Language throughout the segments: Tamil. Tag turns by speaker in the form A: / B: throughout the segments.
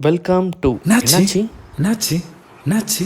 A: வெல்கம் டு
B: என்னாச்சு என்னாச்சு என்னாச்சு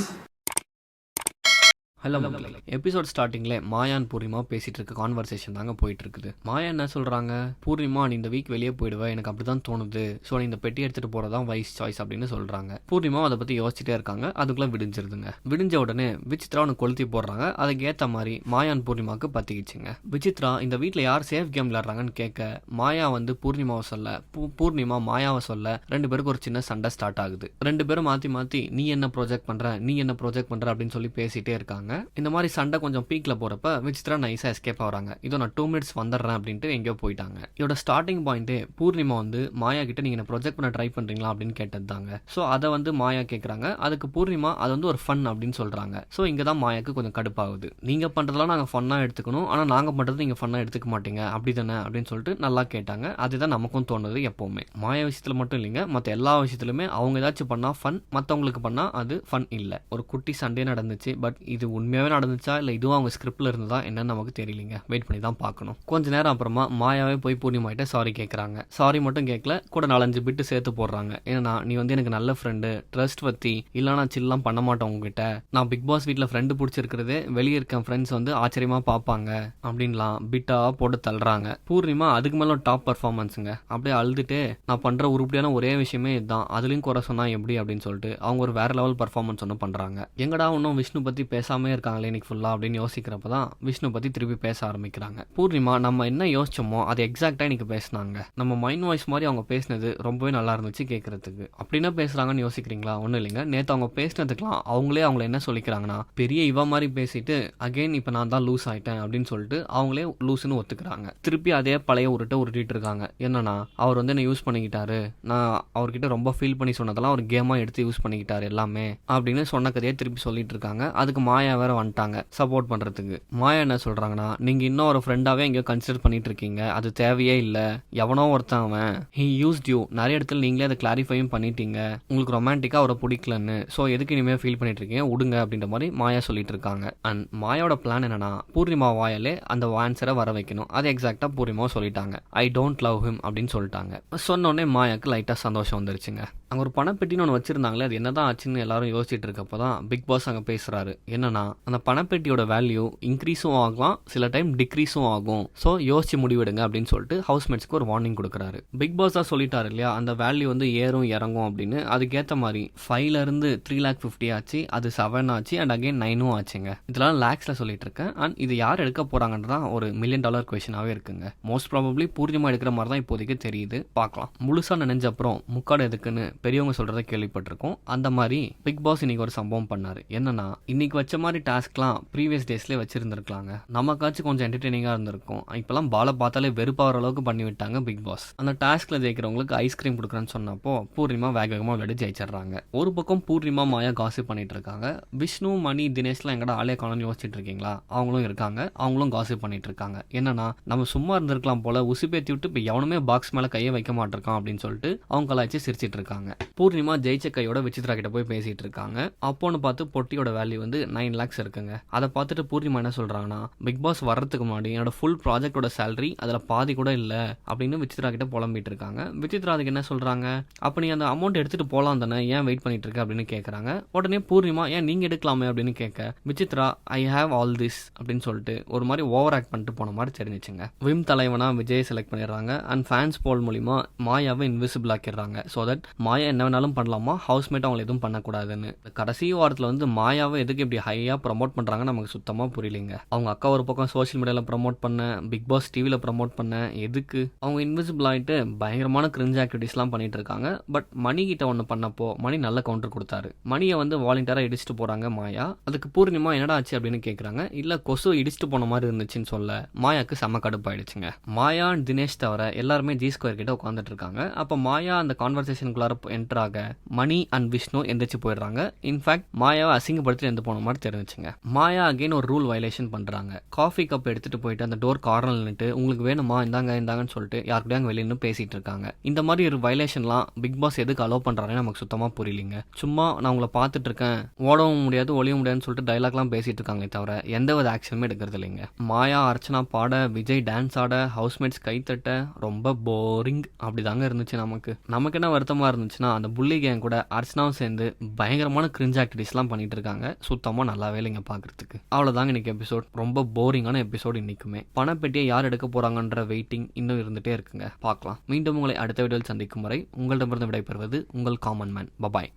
C: ஹலோ மக்களே எபிசோட் ஸ்டார்டிங்ல மாயான் பூர்ணிமா பேசிட்டு இருக்க கான்வர்சேஷன் தாங்க போயிட்டு இருக்குது மாயா என்ன சொல்றாங்க? பூர்ணிமா நீ இந்த வீக் வெளியே போயிடுவேன் எனக்கு அப்படிதான் தோணுது. ஸோ நீ இந்த பெட்டி எடுத்துட்டு போறதான் வைஸ் சாய்ஸ் அப்படின்னு சொல்றாங்க. பூர்ணிமா அதை பத்தி யோசிச்சுட்டே இருக்காங்க. அதுக்குள்ள விடிஞ்சிருதுங்க. விடிஞ்ச உடனே விசித்ரா ஒன்று கொளுத்தி போடுறாங்க. அதுக்கு ஏத்த மாதிரி மாயான் பூர்ணிமாக்கு பத்திக்கிச்சுங்க. விசித்ரா இந்த வீட்டில் யார் சேஃப் கேம் விளையாடுறாங்கன்னு கேட்க மாயா வந்து பூர்ணிமாவை சொல்ல பூ- பூர்ணிமா மாயாவை சொல்ல ரெண்டு பேருக்கு ஒரு சின்ன சண்டை ஸ்டார்ட் ஆகுது. ரெண்டு பேரும் மாத்தி மாத்தி நீ என்ன ப்ரொஜெக்ட் பண்ற நீ என்ன ப்ரொஜெக்ட் பண்ற அப்படின்னு சொல்லி பேசிட்டே இருக்காங்க. இந்த மாதிரி சண்டை கொஞ்சம் பீக்கில் போகிறப்ப விசித்ரா நைஸா எஸ்கேப் ஆகிறாங்க. இதோ நான் டூ மினிட்ஸ் வந்துடுறேன் அப்படின்ட்டு எங்கேயோ போயிட்டாங்க. இதோட ஸ்டார்டிங் பாயிண்ட்டே பூர்ணிமா வந்து மாயா கிட்ட நீங்கள் என்ன ப்ரொஜெக்ட் பண்ண ட்ரை பண்ணுறீங்களா அப்படின்னு கேட்டது தாங்க. ஸோ அதை வந்து மாயா கேட்குறாங்க அதுக்கு பூர்ணிமா அது வந்து ஒரு ஃபன் அப்படின்னு சொல்கிறாங்க ஸோ இங்கே தான் மாயாக்கு கொஞ்சம் கடுப்பாகுது. நீங்கள் பண்ணுறதெல்லாம் நாங்கள் ஃபன்னாக எடுத்துக்கணும். ஆனால் நாங்கள் பண்ணுறது நீங்கள் ஃபன்னாக எடுத்துக்க மாட்டீங்க. அப்படி தானே அப்படின்னு சொல்லிட்டு நல்லா கேட்டாங்க. அதுதான் நமக்கும் தோணுது எப்போவுமே. மாயா விஷயத்தில் மட்டும் இல்லைங்க. மற்ற எல்லா விஷயத்துலையுமே அவங்க ஏதாச்சும் பண்ணால் ஃபன் மற்றவங்களுக்கு பண்ணால் அது ஃபன் இல்லை. ஒரு குட்டி சண்டே நடந்துச்சு பட் இது உண்மையாகவே நடந்துச்சா இல்லை இதுவும் அவங்க ஸ்கிரிப்டில் இருந்ததா என்னன்னு நமக்கு தெரியலிங்க. வெயிட் பண்ணி தான் பார்க்கணும். கொஞ்ச நேரம் அப்புறமா மாயாவே போய் பூர்ணிமாயிட்ட சாரி கேட்குறாங்க சாரி மட்டும் கேட்கல கூட நாலஞ்சு பிட்டு சேர்த்து போடுறாங்க. ஏன்னா நீ வந்து எனக்கு நல்ல ஃப்ரெண்டு ட்ரஸ்ட் பற்றி இல்லை நான் சில்லாம் பண்ண மாட்டேன் உங்ககிட்ட நான் பிக் பாஸ் வீட்டில் ஃப்ரெண்டு பிடிச்சிருக்கிறதே வெளியே இருக்க ஃப்ரெண்ட்ஸ் வந்து ஆச்சரியமாக பார்ப்பாங்க. அப்படின்லாம் பிட்டாக போட்டு தள்ளுறாங்க. பூர்ணிமா அதுக்கு மேலே டாப் பர்ஃபார்மன்ஸுங்க அப்படியே அழுதுட்டு நான் பண்ணுற உருப்படியான ஒரே விஷயமே இதுதான். அதுலேயும் குறை சொன்னால் எப்படி அப்படின்னு சொல்லிட்டு அவங்க ஒரு வேற லெவல் பர்ஃபார்மன்ஸ் ஒன்று பண்ணுறாங்க எங்கடா இன்னும் விஷ்ணு பற்றி பேசாமே இருக்காங்களே இன்னைக்கு ஃபுல்லாக அப்படின்னு யோசிக்கிறப்ப தான் விஷ்ணு பற்றி திருப்பி பேச ஆரம்பிக்கிறாங்க. பூர்ணிமா நம்ம என்ன யோசிச்சோமோ அது எக்ஸாக்டாக இன்னைக்கு பேசினாங்க. நம்ம மைண்ட் வாய்ஸ் மாதிரி அவங்க பேசினது ரொம்பவே நல்லா இருந்துச்சு கேட்கறதுக்கு அப்படின்னா பேசுகிறாங்கன்னு யோசிக்கிறீங்களா? ஒன்றும் இல்லைங்க. நேற்று அவங்க பேசினதுக்கெலாம் அவங்களே அவங்கள என்ன சொல்லிக்கிறாங்கன்னா பெரிய இவ மாதிரி பேசிட்டு அகைன் இப்போ நான் தான் லூஸ் ஆயிட்டேன் அப்படின்னு சொல்லிட்டு அவங்களே லூஸ்னு ஒத்துக்கிறாங்க. திருப்பி அதே பழைய உருட்டை உருட்டிட்டு இருக்காங்க. என்னன்னா அவர் வந்து என்ன யூஸ் பண்ணிக்கிட்டாரு. நான் அவர்கிட்ட ரொம்ப ஃபீல் பண்ணி சொன்னதெல்லாம் ஒரு கேமாக எடுத்து யூஸ் பண்ணிக்கிட்டாரு எல்லாமே அப்படின்னு சொன்ன கதையை திருப்பி சொல்லிட்டு இருக்காங்க. அதுக்கு மாயாவை வேற வந்துட்டாங்க சப்போர்ட் பண்ணுறதுக்கு மாயா என்ன சொல்கிறாங்கன்னா நீங்கள் இன்னும் ஒரு ஃப்ரெண்டாகவே எங்கேயோ கன்சிடர் பண்ணிட்டு இருக்கீங்க அது தேவையே இல்லை. எவனோ ஒருத்தன் அவன். ஹி யூஸ்ட் யூ நிறைய இடத்துல நீங்களே அதை கிளாரிஃபையும் பண்ணிட்டீங்க. உங்களுக்கு ரொமான்டிக்காக அவரை பிடிக்கலன்னு. ஸோ எதுக்கு இனிமேல் ஃபீல் பண்ணிட்டு இருக்கீங்க விடுங்க அப்படின்ற மாதிரி மாயா சொல்லிட்டு இருக்காங்க அண்ட் மாயாவோட பிளான் என்னன்னா பூர்ணிமா வாயாலே அந்த ஆன்சரை வர வைக்கணும். அது எக்ஸாக்டாக பூர்ணிமாவும் சொல்லிட்டாங்க. ஐ டோன்ட் லவ் ஹிம் அப்படின்னு சொல்லிட்டாங்க. சொன்னோடனே மாயாக்கு லைட்டாக சந்தோஷம் வந்துருச்சுங்க. அங்கே ஒரு பணப்பெட்டின்னு ஒன்று வச்சிருந்தாங்களே அது என்ன தான் ஆச்சுன்னு எல்லாரும் யோசிச்சுட்டு இருக்கப்போ தான் பிக் பாஸ் அங்கே பேசுகிறாரு என்னன்னா அந்த பணப்பெட்டியோட வேல்யூ இன்க்ரீஸும் ஆகலாம் சில டைம் டிக்ரீஸும் ஆகும். ஸோ யோசிச்சு முடிவெடுங்க அப்படின்னு சொல்லிட்டு ஹவுஸ்மேட்ஸ்க்கு ஒரு வார்னிங் கொடுக்குறாரு. பிக் பாஸ் தான் சொல்லிட்டாரு இல்லையா அந்த வேல்யூ வந்து ஏறும் இறங்கும் அப்படின்னு. அதுக்கேற்ற மாதிரி ஃபைவ்லேருந்து த்ரீ லேக் ஃபிஃப்டி ஆச்சு அது செவன் ஆச்சு அண்ட் அகைன் நைனும் ஆச்சுங்க. இதெல்லாம் லேக்ஸில் சொல்லிட்டு இருக்கேன். அண்ட் இது யார் எடுக்க போறாங்கன்றதான் ஒரு மில்லியன் டாலர் கொஷனாகவே இருக்குங்க. மோஸ்ட் ப்ராபப்ளி பூர்ணிமா எடுக்கிற மாதிரி தான் இப்போதைக்கு தெரியுது. பார்க்கலாம். முழுசாக நினைஞ்ச அப்புறம் முக்காடு எதுக்குன்னு பெரியவங்க சொல்கிறத கேள்விப்பட்டிருக்கோம். அந்த மாதிரி பிக் பாஸ் இன்னைக்கு ஒரு சம்பவம் பண்ணார். என்னன்னா இன்னைக்கு வச்ச மாதிரி டாஸ்க்லாம் ப்ரீவியஸ் டேஸ்லேயே வச்சிருந்திருக்கலாங்க. நமக்காச்சும் கொஞ்சம் என்டர்டெய்னிங்காக இருந்திருக்கும். இப்போலாம் பாலை பார்த்தாலே வெறுப்பாகிற அளவுக்கு பண்ணி விட்டாங்க பிக் பாஸ் அந்த டாஸ்கில் ஜெயிக்கிறவங்களுக்கு ஐஸ்கிரீம் கொடுக்குறேன்னு சொன்னப்போ பூர்ணிமா வேக வேகமாக விளையாடி ஜெயிச்சிடுறாங்க. ஒரு பக்கம் பூர்ணிமா மாயா காசிப் பண்ணிட்டு இருக்காங்க. விஷ்ணு மணி தினேஷ்லாம் எங்கடா ஆளே காணும்னு யோசிச்சுட்டு இருக்கீங்களா? அவங்களும் இருக்காங்க. அவங்களும் காசிப் பண்ணிட்டு இருக்காங்க. என்னன்னா நம்ம சும்மா இருந்திருக்கலாம் போல உசுப்பேத்தி விட்டு இப்போ எவனுமே பாக்ஸ் மேலே கையை வைக்க மாட்டிருக்கான் அப்படின்னு சொல்லிட்டு அவங்க கலாய்ச்சி சிரிச்சிட்டு இருக்காங்க. பூர்ணிமா ஜெயிச்ச கையோட விசித்ரா கிட்ட போய் பேசிட்டு இருக்காங்க. அப்போன்னு பார்த்து பொட்டியோட வேல்யூ வந்து நைன் லேக்ஸ் இருக்குங்க. அதை பார்த்துட்டு பூர்ணிமா என்ன சொல்றாங்கன்னா பிக் பாஸ் வர்றதுக்கு முன்னாடி என்னோட ஃபுல் ப்ராஜெக்டோட சேலரி அதுல பாதி கூட இல்ல அப்படின்னு விசித்ரா கிட்ட புலம்பிட்டு இருக்காங்க. விசித்ரா அதுக்கு என்ன சொல்றாங்க அப்ப நீ அந்த அமௌண்ட் எடுத்துட்டு போலாம் தானே ஏன் வெயிட் பண்ணிட்டு இருக்க? அப்படின்னு கேக்குறாங்க. உடனே பூர்ணிமா ஏன் நீங்க எடுக்கலாமே? அப்படின்னு கேட்க Vichitra I have all this அப்படின்னு சொல்லிட்டு ஒரு மாதிரி ஓவர் ஆக்ட் பண்ணிட்டு போன மாதிரி தெரிஞ்சிச்சுங்க. விம் தலைவனா விஜய் செலக்ட் பண்ணிடுறாங்க. அண்ட் ஃபேன்ஸ் போல் மூலிமா மாயாவை இன்விசிபிள் ஆக்கிடுறாங்க. ஸோ தட் மாயா மாயா என்ன வேணாலும் பண்ணலாமா? ஹவுஸ்மேட் அவங்க எதுவும் பண்ணக்கூடாதுன்னு. இந்த கடைசி வாரத்தில் வந்து மாயாவை எதுக்கு இப்படி ஹையாக ப்ரமோட் பண்ணுறாங்க நமக்கு சுத்தமாக புரியலைங்க. அவங்க அக்கா ஒரு பக்கம் சோஷியல் மீடியாவில் ப்ரமோட் பண்ண பிக் பாஸ் டிவியில் ப்ரமோட் பண்ண எதுக்கு? அவங்க இன்விசிபிள் ஆகிட்டு பயங்கரமான கிரிஞ்ச் ஆக்டிவிட்டிஸ்லாம் பண்ணிட்டு இருக்காங்க. பட் மணி கிட்ட ஒன்று பண்ணப்போ மணி நல்ல கவுண்டர் கொடுத்தாரு. மணியை வந்து வாலண்டியராக இடிச்சிட்டு போகிறாங்க மாயா. அதுக்கு பூர்ணிமா என்னடா ஆச்சு அப்படின்னு கேட்குறாங்க இல்லை கொசு இடிச்சுட்டு போன மாதிரி இருந்துச்சுன்னு சொல்ல மாயாக்கு செம கடுப்பாயிடுச்சுங்க மாயா தினேஷ் தவிர எல்லாருமே ஜி ஸ்கொயர் கிட்ட உட்காந்துட்டு இருக்காங்க. அப்போ மாயா அந்த கான்வர்சேஷனுக்குள்ளார என்டர் ஆக மணி அண்ட் விஷ்ணு எந்திரிச்சு போயிடுறாங்க. இன்ஃபேக்ட் மாயாவை அசிங்கப்படுத்தி எந்த போன மாதிரி தெரிஞ்சுங்க மாயா அகைன் ஒரு ரூல் வயலேஷன் பண்றாங்க. காஃபி கப் எடுத்துட்டு போயிட்டு அந்த டோர் கார்னர் நின்றுட்டு உங்களுக்கு வேணுமா? இந்தாங்க இந்தாங்கன்னு சொல்லிட்டு யாருக்கூடயும் அங்கே வெளியே பேசிகிட்டு பேசிட்டு இருக்காங்க. இந்த மாதிரி ஒரு வயலேஷன்லாம் பிக் பாஸ் எதுக்கு அலோவ் பண்றாங்கன்னு நமக்கு சுத்தமா புரியலிங்க. சும்மா நான் உங்களை பார்த்துட்டு இருக்கேன் ஓடவும் முடியாது ஒளிய முடியாதுன்னு சொல்லிட்டு டைலாக்லாம் பேசிகிட்டு இருக்காங்க தவிர எந்த வித ஆக்ஷனுமே எடுக்கிறது இல்லைங்க. மாயா அர்ச்சனா பாட விஜய் டான்ஸ் ஆட ஹவுஸ்மேட்ஸ் கைத்தட்ட ரொம்ப போரிங் அப்படிதாங்க இருந்துச்சு நமக்கு. நமக்கு என்ன வருத்தமா இருந்துச்சுன்னா அந்த புள்ளி கேங் கூட அர்ச்சனாவும் சேர்ந்து பயங்கரமான கிரிஞ்ச் ஆக்டிவிட்டிஸ்லாம் பண்ணிட்டு இருக்காங்க. சுத்தமாக நல்லாவே இல்லைங்க பார்க்குறதுக்கு அவ்வளோதாங்க இன்னைக்கு எபிசோட் ரொம்ப போரிங்கான எபிசோட் இன்றைக்குமே பணப்பெட்டியை யார் எடுக்க போகிறாங்கன்ற வெயிட்டிங் இன்னும் இருந்துட்டே இருக்குங்க. பார்க்கலாம். மீண்டும் உங்களை அடுத்த வீடியோவில் சந்திக்கும் வரை உங்களிடமிருந்து விடைபெறுவது உங்கள் காமன் மேன் பபாய்